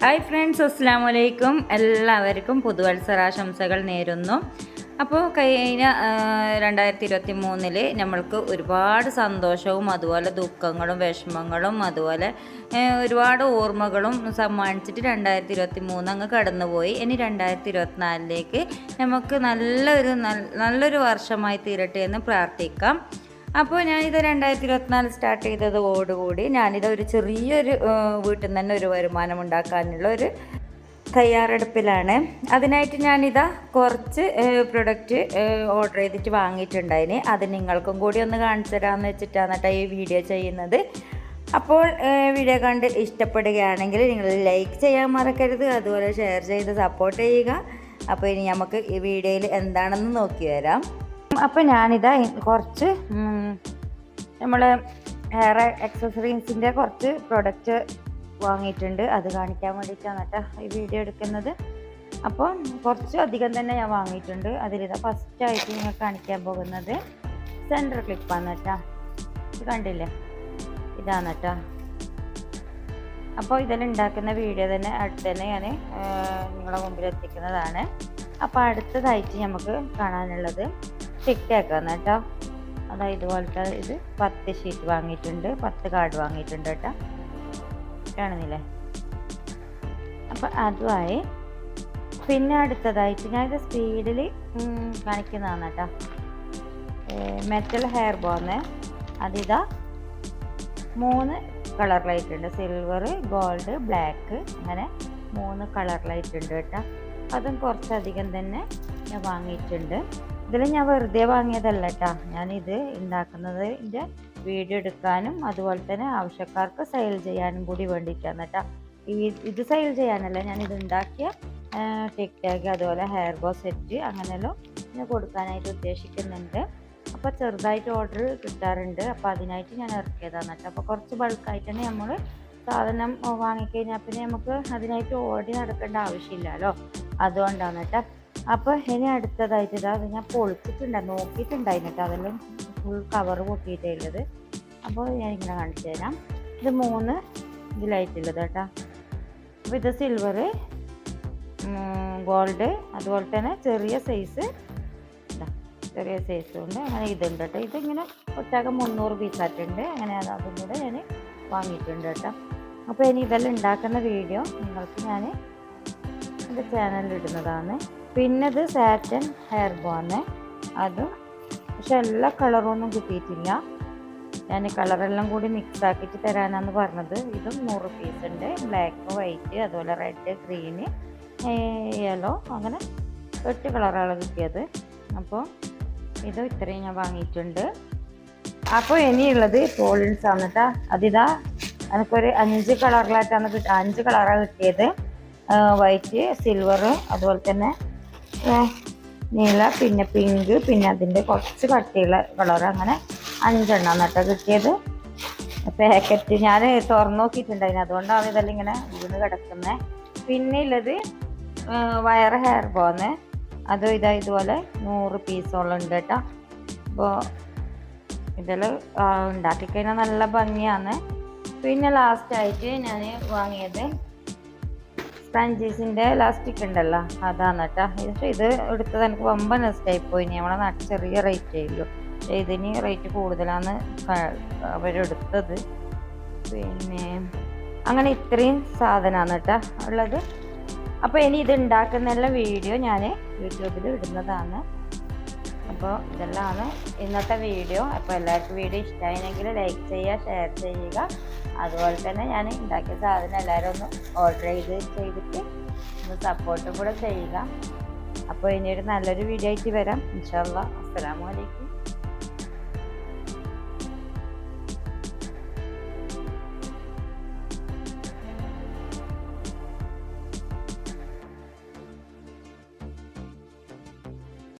Hi friends അസ്സാം വലൈക്കും എല്ലാവർക്കും പുതുവത്സരാശംസകൾ നേരുന്നു. അപ്പോൾ കഴിഞ്ഞ രണ്ടായിരത്തി ഇരുപത്തി മൂന്നിൽ നമ്മൾക്ക് ഒരുപാട് സന്തോഷവും അതുപോലെ ദുഃഖങ്ങളും വിഷമങ്ങളും അതുപോലെ ഒരുപാട് ഓർമ്മകളും സമ്മാനിച്ചിട്ട് രണ്ടായിരത്തി ഇരുപത്തി മൂന്ന് അങ്ങ് കടന്നുപോയി. ഇനി രണ്ടായിരത്തി ഇരുപത്തിനാലിലേക്ക് നമുക്ക് നല്ലൊരു നല്ലൊരു വർഷമായി തീരട്ടെ എന്ന് പ്രാർത്ഥിക്കാം. അപ്പോൾ ഞാനിത് രണ്ടായിരത്തി ഇരുപത്തിനാല് സ്റ്റാർട്ട് ചെയ്തതോടുകൂടി ഞാനിത് ഒരു ചെറിയൊരു വീട്ടിൽ നിന്ന് തന്നെ ഒരു വരുമാനം ഉണ്ടാക്കാനുള്ള ഒരു തയ്യാറെടുപ്പിലാണ്. അതിനായിട്ട് ഞാനിതാ കുറച്ച് പ്രൊഡക്റ്റ് ഓർഡർ ചെയ്തിട്ട് വാങ്ങിയിട്ടുണ്ടായിന്. അത് നിങ്ങൾക്കും കൂടി ഒന്ന് കാണിച്ചു തരാമെന്ന് വെച്ചിട്ടാണ് കേട്ടോ ഈ വീഡിയോ ചെയ്യുന്നത്. അപ്പോൾ വീഡിയോ കണ്ട് ഇഷ്ടപ്പെടുകയാണെങ്കിൽ നിങ്ങൾ ലൈക്ക് ചെയ്യാൻ മറക്കരുത്. അതുപോലെ ഷെയർ ചെയ്ത് സപ്പോർട്ട് ചെയ്യുക. അപ്പോൾ ഇനി നമുക്ക് ഈ വീഡിയോയിൽ എന്താണെന്ന് നോക്കി വരാം. അപ്പോൾ ഞാനിതാ കുറച്ച് നമ്മൾ ഹെയർ എക്സസറീസിന്റെ കുറച്ച് പ്രൊഡക്റ്റ് വാങ്ങിയിട്ടുണ്ട്. അത് കാണിക്കാൻ വേണ്ടിയിട്ടാണ് കേട്ടോ ഈ വീഡിയോ എടുക്കുന്നത്. അപ്പോൾ കുറച്ച് അധികം തന്നെ ഞാൻ വാങ്ങിയിട്ടുണ്ട്. അതിലിതാ ഫസ്റ്റായിട്ട് നിങ്ങൾ കാണിക്കാൻ പോകുന്നത് സെന്റർ ക്ലിപ്പാണ് കേട്ടോ. ഇത് കണ്ടില്ലേ? ഇതാണ് കേട്ടോ. അപ്പോൾ ഇതിൽ ഉണ്ടാക്കുന്ന വീഡിയോ തന്നെ അടുത്ത് തന്നെ ഞാൻ നിങ്ങളുടെ മുമ്പിൽ എത്തിക്കുന്നതാണ്. അപ്പോൾ അടുത്തതായിട്ട് നമുക്ക് കാണാനുള്ളത് ആക്കാന്ന് കേട്ടോ. അതായത് ഇതുപോലത്തെ ഇത് പത്ത് ഷീറ്റ് വാങ്ങിയിട്ടുണ്ട്. പത്ത് കാർഡ് വാങ്ങിയിട്ടുണ്ട് കേട്ടോ. കാണുന്നില്ലേ? അപ്പം അതുമായി പിന്നെ അടുത്തതായിട്ട് ഞാനിത് സ്പീഡിൽ കാണിക്കുന്നതാണ് കേട്ടോ. മെറ്റൽ ഹെയർ ബോന്ന് അതിതാ മൂന്ന് കളർ ലൈറ്റ് ഉണ്ട്. സിൽവർ ഗോൾഡ് ബ്ലാക്ക് അങ്ങനെ മൂന്ന് കളർ ലൈറ്റ് ഉണ്ട് കേട്ടോ. അതും കുറച്ചധികം തന്നെ ഞാൻ വാങ്ങിയിട്ടുണ്ട്. ഇതിൽ ഞാൻ വെറുതെ വാങ്ങിയതല്ല കേട്ടോ ഞാനിത് ഉണ്ടാക്കുന്നത് എന്റെ വീഡിയോ എടുക്കാനും അതുപോലെ തന്നെ ആവശ്യക്കാർക്ക് സെയിൽ ചെയ്യാനും കൂടി വേണ്ടിയിട്ടാണ് കേട്ടോ. ഈ ഇത് സെയിൽ ചെയ്യാനല്ല ഞാൻ ഇത് ഉണ്ടാക്കിയ ടിക് ടാഗ് അതുപോലെ ഹെയർ ബോ സെറ്റ് അങ്ങനെയെല്ലാം ഞാൻ കൊടുക്കാനായിട്ട് ഉദ്ദേശിക്കുന്നുണ്ട്. അപ്പോൾ ചെറുതായിട്ട് ഓർഡർ കിട്ടാറുണ്ട്. അപ്പോൾ അതിനായിട്ട് ഞാൻ ഇറക്കിയതാണ് കേട്ടോ. അപ്പോൾ കുറച്ച് ബൾക്കായിട്ട് തന്നെ നമ്മൾ സാധനം വാങ്ങിക്കഴിഞ്ഞാൽ പിന്നെ നമുക്ക് അതിനായിട്ട് ഓടി നടക്കേണ്ട ആവശ്യമില്ലല്ലോ. അതുകൊണ്ടാണ് കേട്ടോ. അപ്പോൾ ഇനി അടുത്തതായിട്ട് ഇതാ അത് ഞാൻ പൊളിച്ചിട്ടുണ്ട് നോക്കിയിട്ടുണ്ടായിരുന്നു അതെല്ലാം ഫുൾ കവർ പൊക്കിയിട്ടുള്ളത് അപ്പൊ ഞാൻ ഇങ്ങനെ കാണിച്ചു തരാം. ഇത് മൂന്ന് ഇതിലായിട്ടുള്ളത് കേട്ടോ. അപ്പോൾ ഇത് സിൽവർ ഗോൾഡ് അതുപോലെ തന്നെ ചെറിയ സൈസ് ചെറിയ സൈസ് ഉണ്ട്. അങ്ങനെ ഇതുണ്ട് കേട്ടോ. ഇതിങ്ങനെ ഒട്ടാകെ മുന്നൂറ് പീസായിട്ടുണ്ട് അങ്ങനെ അതും കൂടെ ഞാൻ വാങ്ങിയിട്ടുണ്ട് കേട്ടോ. അപ്പോൾ ഇനി ഇതെല്ലാം ഉണ്ടാക്കുന്ന വീഡിയോ നിങ്ങൾക്ക് ഞാൻ എന്റെ ചാനലിൽ ഇടുന്നതാണ്. പിന്നെ ഇത് സാറ്റൻ ഹെയർ ബോന്ന് അതും പക്ഷെ എല്ലാ കളറൊന്നും കിട്ടിയിട്ടില്ല. ഞാൻ കളറെല്ലാം കൂടി മിക്സ് ആക്കിയിട്ട് തരാനാന്ന് പറഞ്ഞത്. ഇതും നൂറ് പീസ് ഉണ്ട്. ബ്ലാക്ക് വൈറ്റ് അതുപോലെ റെഡ് ഗ്രീന് യെല്ലോ അങ്ങനെ എട്ട് കളറാണ് കിട്ടിയത്. അപ്പോൾ ഇത് ഇത്രയും ഞാൻ വാങ്ങിയിട്ടുണ്ട്. അപ്പോൾ ഇനിയുള്ളത് പോളിൻസ് ആണ് കേട്ടോ അതിതാ എനിക്കൊരു അഞ്ച് കളറിലായിട്ടാണ് കിട്ടുക അഞ്ച് കളറാണ് കിട്ടിയത്. വൈറ്റ് സിൽവർ അതുപോലെ തന്നെ നീല പിന്നെ പിങ്ക് പിന്നെ അതിന്റെ കുറച്ച് കട്ടിയുള്ള കളർ അങ്ങനെ അഞ്ചെണ്ണം കേട്ടോ കിട്ടിയത്. പാക്കറ്റ് ഞാൻ തുറന്നു നോക്കിയിട്ടുണ്ടായിരുന്നു. അതുകൊണ്ടാണ് ഇതെല്ലാം ഇങ്ങനെ വീണ് കിടക്കുന്നത് പിന്നെ ഉള്ളത് വയർ ഹെയർ ബോന്ന് അത് ഇതാ ഇതുപോലെ നൂറ് പീസോളം ഉണ്ട് കേട്ടോ. അപ്പോൾ ഇതിൽ ഉണ്ടാക്കിക്കഴിഞ്ഞാൽ നല്ല ഭംഗിയാണ്. പിന്നെ ലാസ്റ്റായിട്ട് ഞാൻ വാങ്ങിയത് സ്പഞ്ചീസിന്റെ ലാസ്റ്റിക് ഉണ്ടല്ലോ. അതാണ് കേട്ടോ. പക്ഷേ ഇത് എടുത്തത് എനിക്ക് വമ്പ നഷ്ടമായി പോയി നമ്മളെ നാട്ടിൽ ചെറിയ റേറ്റ് ആയില്ലോ പക്ഷേ ഇതിന് റേറ്റ് കൂടുതലാണ് അവരെടുത്തത്. പിന്നെ അങ്ങനെ ഇത്രയും സാധനമാണ് കേട്ടോ ഉള്ളത്. അപ്പോൾ ഇനി ഇത് ഉണ്ടാക്കുന്ന വീഡിയോ ഞാൻ യൂട്യൂബിൽ ഇടുന്നതാണ്. അപ്പോൾ ഇതെല്ലാമാണ് ഇന്നത്തെ വീഡിയോ. അപ്പോൾ എല്ലാവർക്കും വീഡിയോ ഇഷ്ടമായിരുന്നെങ്കിൽ ലൈക്ക് ചെയ്യുക ഷെയർ ചെയ്യുക. അതുപോലെ തന്നെ ഞാൻ ഉണ്ടാക്കിയ സാധനം എല്ലാവരും ഒന്ന് ഓർഡർ ചെയ്ത് ചെയ്തിട്ട് ഒന്ന് സപ്പോർട്ടും കൂടെ ചെയ്യുക. അപ്പോൾ ഇനിയൊരു നല്ലൊരു വീഡിയോ ആയിട്ട് വരാം. ഇൻഷാല്ല അസ്സാം അലൈക്കും.